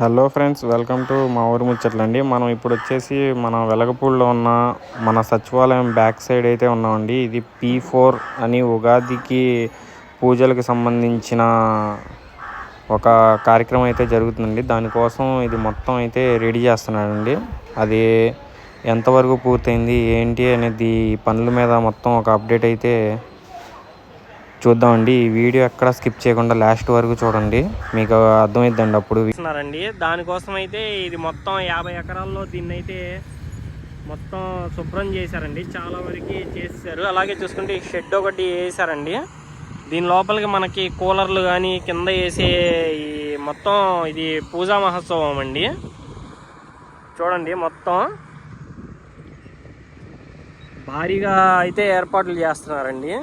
Hello friends welcome to మా ఊరు ముచ్చట్లండి. మనం ఇప్పుడు వచ్చేసి మన వెలగపూడిలో ఉన్న మన సచివాలయం బ్యాక్ సైడ్ అయితే ఉన్నామండి. ఇది పీ ఫోర్ అని ఉగాదికి పూజలకు సంబంధించిన ఒక కార్యక్రమం అయితే జరుగుతుందండి. దానికోసం ఇది మొత్తం అయితే రెడీ చేస్తున్నాడండి. అది ఎంతవరకు పూర్తయింది ఏంటి అనేది పనుల మీద మొత్తం ఒక అప్డేట్ అయితే చూద్దామండి. ఈ వీడియో ఎక్కడ స్కిప్ చేయకుండా లాస్ట్ వరకు చూడండి. మీకు అర్థమైద్దండి అప్పుడు చేస్తున్నారండి. దానికోసం అయితే ఇది మొత్తం యాభై ఎకరాల్లో దీన్ని అయితే మొత్తం శుభ్రం చేశారండి. చాలా వరకు చేశారు అలాగే చూసుకుంటే ఈ షెడ్ ఒకటి వేసారండి. దీని లోపలికి మనకి కూలర్లు కానీ కింద వేసే ఈ మొత్తం ఇది పూజా మహోత్సవం అండి. చూడండి మొత్తం. భారీగా అయితే ఏర్పాట్లు చేస్తున్నారండి.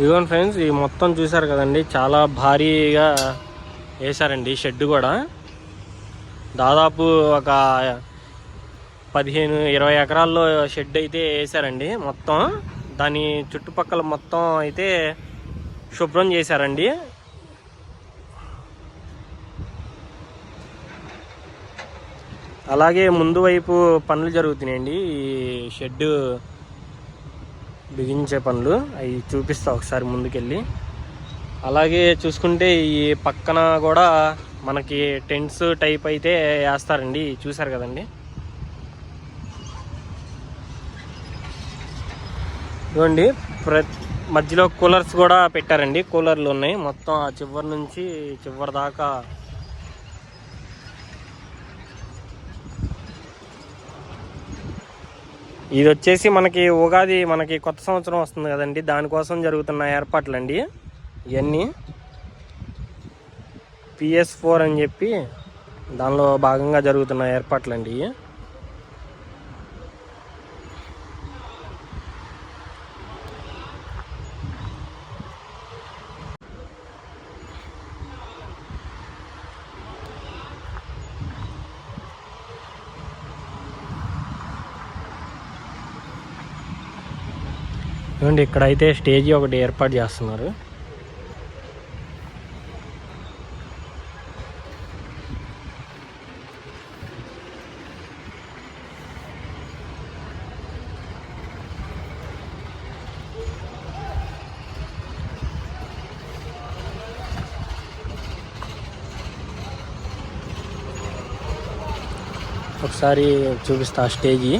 ఇదిగోండి ఫ్రెండ్స్ ఈ మొత్తం చూసారు కదండి చాలా భారీగా వేశారండి షెడ్ కూడా. దాదాపు ఒక పదిహేను ఇరవై ఎకరాల్లో షెడ్ అయితే వేశారండి మొత్తం. దాని చుట్టుపక్కల మొత్తం అయితే శుభ్రం చేశారండి. అలాగే ముందు వైపు పనులు జరుగుతున్నాయండి. ఈ షెడ్ బిగించే పనులు. అవి చూపిస్తా ఒకసారి ముందుకెళ్ళి. అలాగే చూసుకుంటే ఈ పక్కన కూడా మనకి టెంట్స్ టైప్ అయితే వేస్తారండి. చూసారు కదండి? ఇదిగోండి ప్ర మధ్యలో కూలర్స్ కూడా పెట్టారండి. కూలర్లు ఉన్నాయి. మొత్తం ఆ చివరి నుంచి చివరి దాకా ఇది వచ్చేసి మనకి ఉగాది మనకి కొత్త సంవత్సరం వస్తుంది కదండి. దానికోసం జరుగుతున్న ఏర్పాట్లు అండి ఇవన్నీ పిఎస్ ఫోర్ అని చెప్పి దానిలో భాగంగా జరుగుతున్న ఏర్పాట్లు అండి ఇవ్వండి ఇక్కడైతే స్టేజ్ ఒకటి ఏర్పాటు చేస్తున్నారు. ఒకసారి చూపిస్తా స్టేజీ.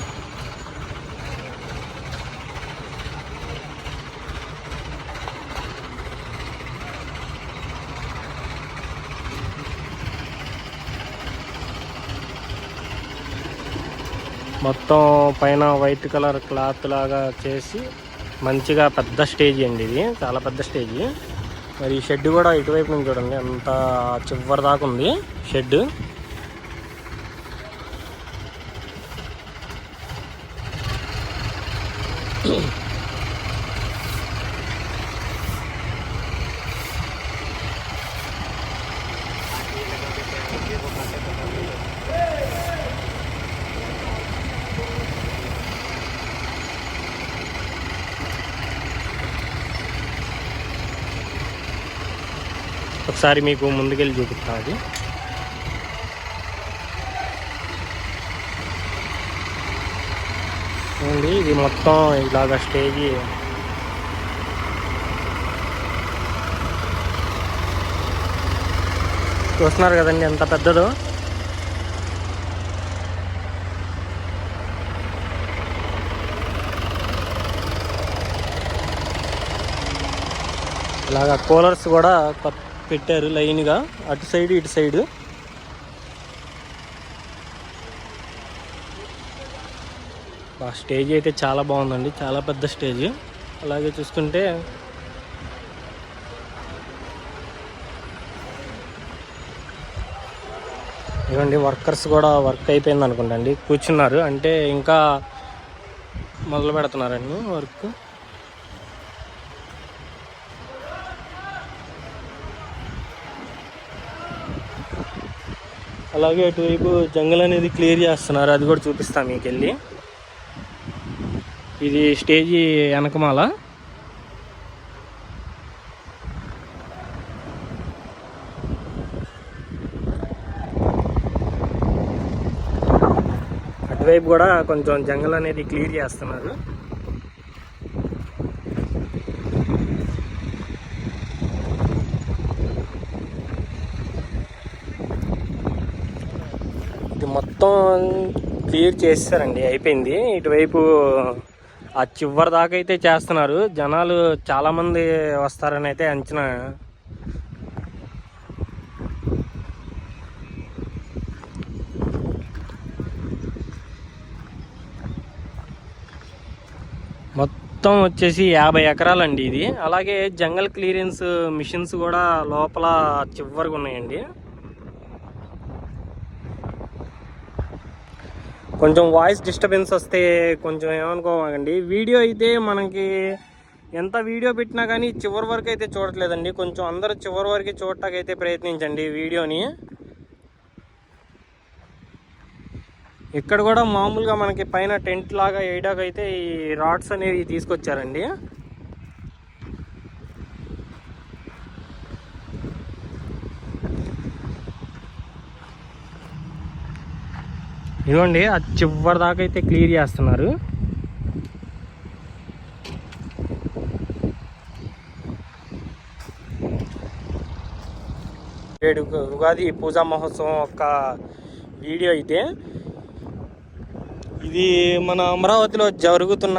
మొత్తం పైన వైట్ కలర్ క్లాత్ లాగా చేసి మంచిగా పెద్ద స్టేజ్ అండి ఇది. చాలా పెద్ద స్టేజ్. మరి ఈ షెడ్ కూడా ఇటువైపు నుంచి చూడండి. అంత చివరి దాకా ఉంది షెడ్. ఒకసారి మీకు ముందుకెళ్ళి చూపిస్తాను అది. చూడండి ఇది మొత్తం ఇలాగ స్టేజ్. చూస్తున్నారు కదండి ఎంత పెద్దదో? ఇలాగ కూలర్స్ కూడా కొత్త పెట్టారు లైన్గా. అటు సైడ్ ఇటు సైడ్. ఆ స్టేజ్ అయితే చాలా బాగుందండి. చాలా పెద్ద స్టేజ్. అలాగే చూసుకుంటే ఇవ్వండి వర్కర్స్ కూడా వర్క్ అయిపోయింది అనుకుంటండి కూర్చున్నారు. అంటే ఇంకా మొదలు పెడుతున్నారండి వర్క్. అలాగే అటువైపు జంగల్ అనేది క్లియర్ చేస్తున్నారు. అది కూడా చూపిస్తాను మీకు వెళ్ళి ఇది స్టేజీ వెనకమాల. అటువైపు కూడా కొంచెం జంగల్ అనేది క్లియర్ చేస్తున్నారు. మొత్తం క్లియర్ చేస్తారండి అయిపోయింది. ఇటువైపు ఆ చివరి దాకా అయితే చేస్తున్నారు. జనాలు చాలామంది వస్తారని అయితే అంచనా. మొత్తం వచ్చేసి యాభై ఎకరాలండి ఇది. అలాగే జంగల్ క్లియరెన్స్ మిషన్స్ కూడా లోపల చివరిగా ఉన్నాయండి. కొంచెం వాయిస్ డిస్టర్బెన్స్ వస్తే కొంచెం ఏమనుకోమాకండి. వీడియో అయితే మనకి ఎంత వీడియో పెట్టినా కానీ చివరి వరకు అయితే చూడట్లేదండి. కొంచెం అందరూ చివరి వరకు చూడటాకైతే ప్రయత్నించండి వీడియోని. ఇక్కడ కూడా మామూలుగా మనకి పైన టెంట్ లాగా వేయడానికి అయితే ఈ రాడ్స్ అనేవి తీసుకొచ్చారండి. ఇదిగోండి అది చివరి దాకా అయితే క్లియర్ చేస్తున్నారు. ఏడు ఉగాది పూజా మహోత్సవం యొక్క వీడియో అయితే ఇది మన అమరావతిలో జరుగుతున్న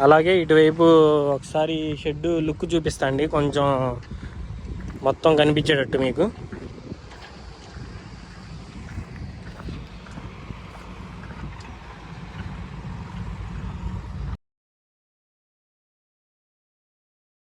అలాగే ఇటువైపు ఒకసారి షెడ్ లుక్ చూపిస్తా అండి. కొంచెం మొత్తం కనిపించేటట్టు మీకు.